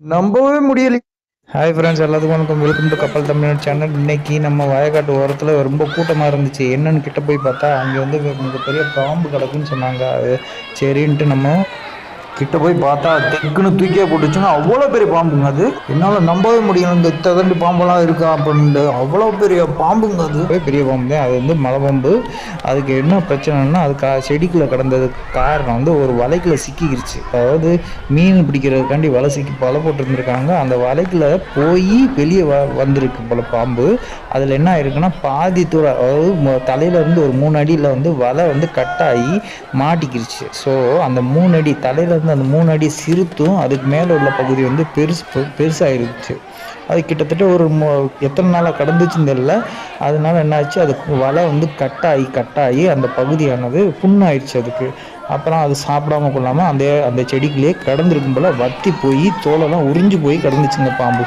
நம்பவே முடியல. Hi friends எல்லாத்துக்கும் வணக்கம். வெல்கம் டு கப்பல் தமிழ்நாடு சேனல் இன்னைக்கு நம்ம வயக்காட்டு ஓரத்தில் ரொம்ப கூட்டமாக இருந்துச்சு. என்னன்னு கிட்ட போய் பார்த்தா அங்கே வந்து மிகப்பெரிய பாம்பு கிடக்குன்னு சொன்னாங்க. அது சரின்ட்டு நம்ம கிட்ட போய் பார்த்தா டெக்குன்னு தூக்கியே போட்டுச்சுன்னா அவ்வளோ பெரிய பாம்புங்க அது. என்னால் நம்பவே முடியல இந்த தகண்டு பாம்பெல்லாம் இருக்கா அப்படின்ட்டு. அவ்வளோ பெரிய பாம்புங்க அது. பெரிய பாம்பு தான் அது வந்து மலை பாம்பு. அதுக்கு என்ன பிரச்சனைனா அது கா செடிக்குள்ளே கடந்ததுக்கு காரணம் வந்து ஒரு வலைக்குள்ள சிக்கிக்கிருச்சு. அதாவது மீன் பிடிக்கிறதுக்காண்டி வலை சிக்கி வலை போட்டுருந்துருக்காங்க. அந்த வலைக்குள்ளே போய் வெளியே வ வந்திருக்கு போல பாம்பு. அதில் என்ன ஆயிருக்குன்னா பாதி தூரம் அதாவது தலையிலேருந்து இருந்து ஒரு மூணு அடியில் வந்து வலை வந்து கட்டாகி மாட்டிக்கிருச்சு. ஸோ அந்த மூணு அடி தலையிலேருந்து இருந்து அந்த மூணு அடி சிறுத்தும் அதுக்கு மேலே உள்ள பகுதி வந்து பெருசு பெருசாகிருச்சு அது கிட்டத்தட்ட ஒரு மோ எத்தனை நாளாக கடந்துச்சுன்னு தெரியல. அதனால என்னாச்சு அதுக்கு வலை வந்து கட்டாகி கட்டாகி அந்த பகுதியானது புண்ணாயிடுச்சு அதுக்கு. அப்புறம் அது சாப்பிடாம கொள்ளாமல் அந்த அந்த செடிக்குள்ளேயே கிடந்திருக்கும் போல் வத்தி போய் தோலெல்லாம் உறிஞ்சு போய் கடந்துச்சுங்க பாம்பு.